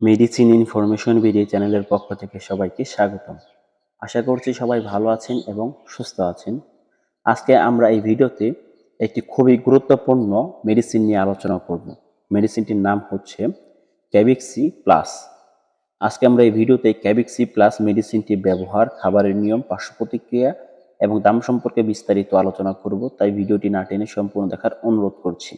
Medicine information video চ্যানেলের পক্ষ থেকে সবাইকে স্বাগতম। আশা করছি সবাই ভালো আছেন এবং সুস্থ আছেন। আজকে আমরা এই ভিডিওতে একটি খুবই গুরুত্বপূর্ণ মেডিসিন নিয়ে আলোচনা করব। মেডিসিনটির নাম হচ্ছে ক্যাবিক্সি প্লাস আজকে আমরা এই ভিডিওতে ক্যাবিক্সি প্লাস মেডিসিনটি ব্যবহার, খাবারের নিয়ম, পার্শ্ব প্রতিক্রিয়া এবং দাম সম্পর্কে বিস্তারিত আলোচনা করব। তাই ভিডিওটি না টেনে সম্পূর্ণ দেখার অনুরোধ করছি।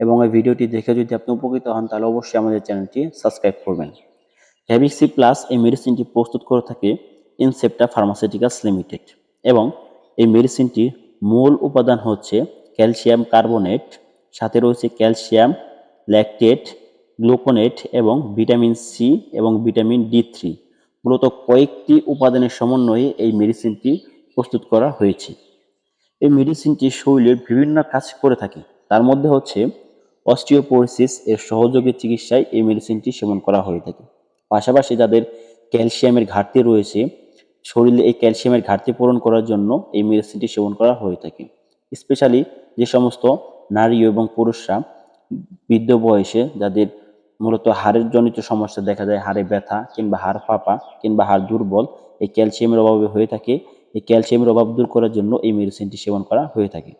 এবং এই ভিডিওটি দেখে যদি আপনি উপকৃত হন, তাহলে অবশ্যই আমাদের চ্যানেলটি সাবস্ক্রাইব করবেন। হ্যাভিক্সি প্লাস এই মেডিসিনটি প্রস্তুত করে থাকে ইনসেপ্টা ফার্মাসিউটিক্যালস লিমিটেড এবং এই মেডিসিনটির মূল উপাদান হচ্ছে ক্যালসিয়াম কার্বনেট, সাথে রয়েছে ক্যালসিয়াম ল্যাকটেট গ্লুকোনেট এবং ভিটামিন সি এবং ভিটামিন ডি থ্রি মূলত কয়েকটি উপাদানের সমন্বয়ে এই মেডিসিনটি প্রস্তুত করা হয়েছে। এই মেডিসিনটি শরীরের বিভিন্ন কাজ করে থাকে। তার মধ্যে হচ্ছে অস্টিওপোরোসিস এর সহযোগী চিকিৎসায় এই মেডিসিনটি সেবন করা হয়ে থাকে। পাশাপাশি যাদের ক্যালসিয়ামের ঘাটতি রয়েছে, শরীরে এই ক্যালসিয়ামের ঘাটতি পূরণ করার জন্য এই মেডিসিনটি সেবন করা হয়ে থাকে। স্পেশালি যে সমস্ত নারী এবং পুরুষরা বৃদ্ধ বয়সে যাদের মূলত হাড়ের জনিত সমস্যা দেখা যায় হাড়ে ব্যথা কিংবা হাড় ফাঁপা কিংবা হাড় দুর্বল, এই ক্যালসিয়ামের অভাবে হয়ে থাকে। এই ক্যালসিয়ামের অভাব দূর করার জন্য এই মেডিসিনটি সেবন করা হয়ে থাকে।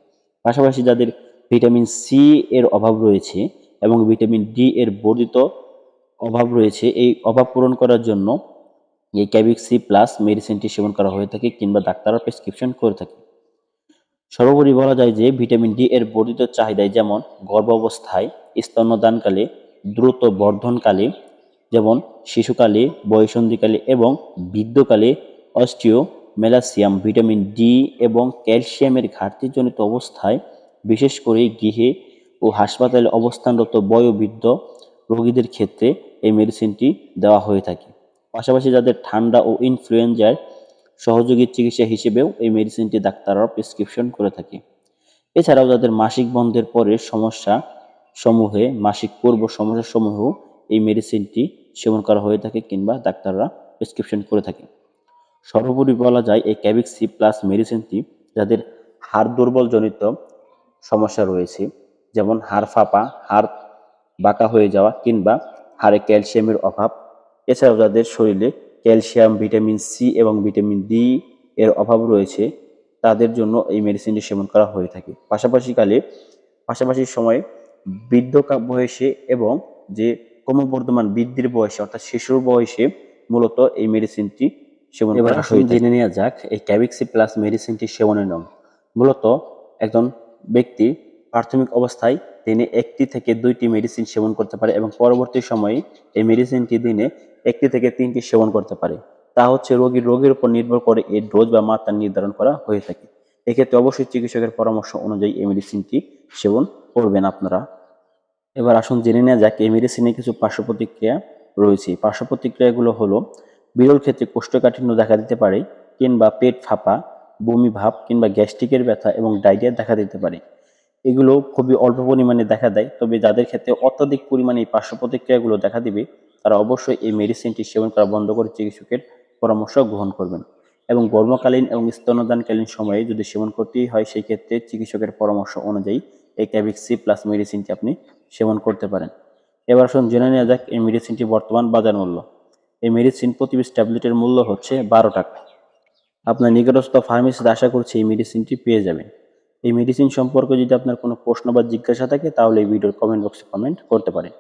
পাশাপাশি যাদের ভিটামিন সি এর অভাব রয়েছে এবং ভিটামিন ডি এর বর্ধিত অভাব রয়েছে। এই অভাব পূরণ করার জন্য এই ক্যাবিক সি প্লাস মেডিসিনটি সেবন করা হয়ে থাকে কিংবা ডাক্তাররা প্রেসক্রিপশন করে থাকে। সর্বোপরি বলা যায় যে ভিটামিন ডি এর বর্ধিত চাহিদায় যেমন গর্ভ অবস্থায় স্তন্যদানকালে, দ্রুত বর্ধনকালে, যেমন শিশুকালে, বয়সন্ধিকালে এবং বৃদ্ধকালে অস্টিও মেলাসিয়াম ভিটামিন ডি এবং ক্যালসিয়ামের ঘাটতিজনিত অবস্থায় বিশেষ করে গৃহে ও হাসপাতালে অবস্থানরত বয়োবৃদ্ধ রোগীদের ক্ষেত্রে এই মেডিসিনটি দেওয়া হয়ে থাকে। পাশাপাশি যাদের ঠান্ডা ও ইনফ্লুয়েঞ্জার সহযোগী চিকিৎসা হিসেবেও এই মেডিসিনটি ডাক্তাররা প্রেসক্রিপশন করে থাকে। এছাড়াও যাদের মাসিক বন্ধের পরে সমস্যা সমূহে, মাসিক পূর্ব সমস্যা সমূহেও এই মেডিসিনটি সেবন করা হয়ে থাকে কিংবা ডাক্তাররা প্রেসক্রিপশন করে থাকে। সর্বোপরি বলা যায় এই ক্যাবিক সি প্লাস মেডিসিনটি যাদের হাড় দুর্বল জনিত সমস্যা রয়েছে। যেমন হাড় ফাঁপা হাড় বাঁকা হয়ে যাওয়া কিংবা হাড়ে ক্যালসিয়ামের অভাব। এছাড়াও যাদের শরীরে ক্যালসিয়াম ভিটামিন সি এবং ভিটামিন ডি এর অভাব রয়েছে তাদের জন্য এই মেডিসিনটি সেবন করা হয়ে থাকে। পাশাপাশি কালে পাশাপাশি সময়ে বৃদ্ধ বয়সে এবং যে ক্রমবর্ধমান বৃদ্ধির বয়সে অর্থাৎ শিশুর বয়সে মূলত এই মেডিসিনটি সেবন করা হয়ে জেনে নেওয়া যাক এই ক্যাবিক্সি প্লাস মেডিসিনটি সেবনের নিয়ম মূলত একজন ব্যক্তি প্রাথমিক অবস্থায় দিনে একটি থেকে দুইটি মেডিসিন সেবন করতে পারে এবং পরবর্তী সময়ে এই মেডিসিনটি দিনে একটি থেকে তিনটি সেবন করতে পারে। তা হচ্ছে রোগীর রোগের উপর নির্ভর করে এই ডোজ বা মাত্রা নির্ধারণ করা হয়ে থাকে। এক্ষেত্রে অবশ্যই চিকিৎসকের পরামর্শ অনুযায়ী এই মেডিসিনটি সেবন করবেন আপনারা। এবার আসুন জেনে নেওয়া যাক এই মেডিসিনে কিছু পার্শ্ব প্রতিক্রিয়া রয়েছে। পার্শ্ব প্রতিক্রিয়াগুলো হলো, বিরল ক্ষেত্রে কোষ্ঠকাঠিন্য দেখা দিতে পারে কিংবা পেট ফাঁপা বমি ভাব কিংবা গ্যাস্ট্রিকের ব্যথা এবং ডায়রিয়া দেখা দিতে পারে। এগুলো খুবই অল্প পরিমাণে দেখা দেয়, তবে যাদের ক্ষেত্রে অত্যাধিক পরিমাণে এই পার্শ্ব প্রতিক্রিয়াগুলো দেখা দিবে, তারা অবশ্যই এই মেডিসিনটি সেবন করা বন্ধ করে চিকিৎসকের পরামর্শ গ্রহণ করবেন। এবং গর্ভকালীন এবং স্তনদানকালীন সময়ে যদি সেবন করতেই হয়, সেই ক্ষেত্রে চিকিৎসকের পরামর্শ অনুযায়ী এই ক্যাবিক সি প্লাস মেডিসিনটি আপনি সেবন করতে পারেন। এবার আসুন জেনে নেওয়া যাক এই মেডিসিনটি বর্তমান বাজার মূল্য। এই মেডিসিন প্রতি পিস ট্যাবলেটের মূল্য হচ্ছে বারো টাকা। আপনার নিকটস্থ ফার্মেসিতে আশা করছি এই মেডিসিনটি পেয়ে যাবেন। এই মেডিসিন সম্পর্কে যদি আপনার কোনো প্রশ্ন বা জিজ্ঞাসা থাকে, তাহলে এই ভিডিওর কমেন্ট বক্সে কমেন্ট করতে পারেন।